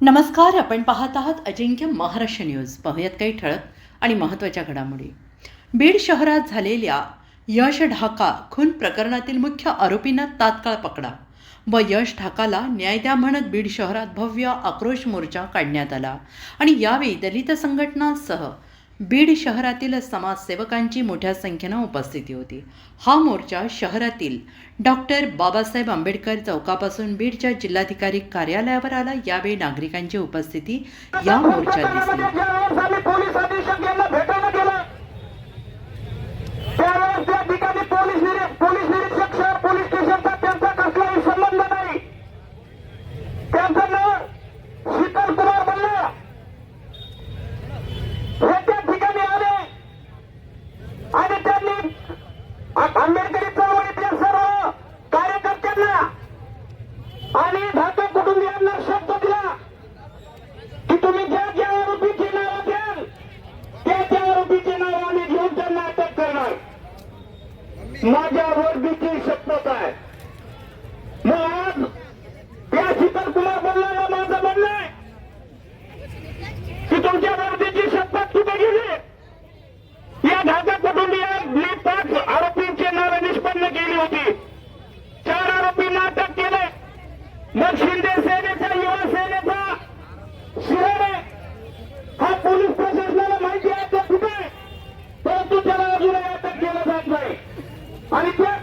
नमस्कार आपण पाहत आहात अजिंक्य महाराष्ट्र न्यूज. पाहूयात काही ठळक आणि महत्त्वाच्या घडामोडी. बीड शहरात झालेल्या यश ढाका खून प्रकरणातील मुख्य आरोपींना तात्काळ पकडा व यश ढाकाला न्याय द्या म्हणत बीड शहरात भव्य आक्रोश मोर्चा काढण्यात आला आणि यावेळी दलित संघटनांसह बीड शहरातील समाजसेवकांची मोठ्या संख्येनं उपस्थिती होती. हा मोर्चा शहरातील डॉक्टर बाबासाहेब आंबेडकर चौकापासून बीडच्या जिल्हाधिकारी कार्यालयावर आला. यावेळी नागरिकांची उपस्थिती या मोर्चात दिसली. आंबेडकरी चळवळीतल्या सर्व कार्यकर्त्यांना आणि धातो कुटुंबियांना शब्द दिला की तुम्ही ज्या ज्या आरोपीची नाव घ्याल त्या त्या आरोपीची नाव आम्ही घेऊन त्यांना अटक करणार. माझ्या वर्दीची शपथ आहे. मग शिंदे सेनेचा युवा सेनेचा शिरोडे हा पोलीस प्रशासनाला माहिती आहे का कुठे परंतु त्याला अजूनही अटक केलं जात नाही. आणि त्या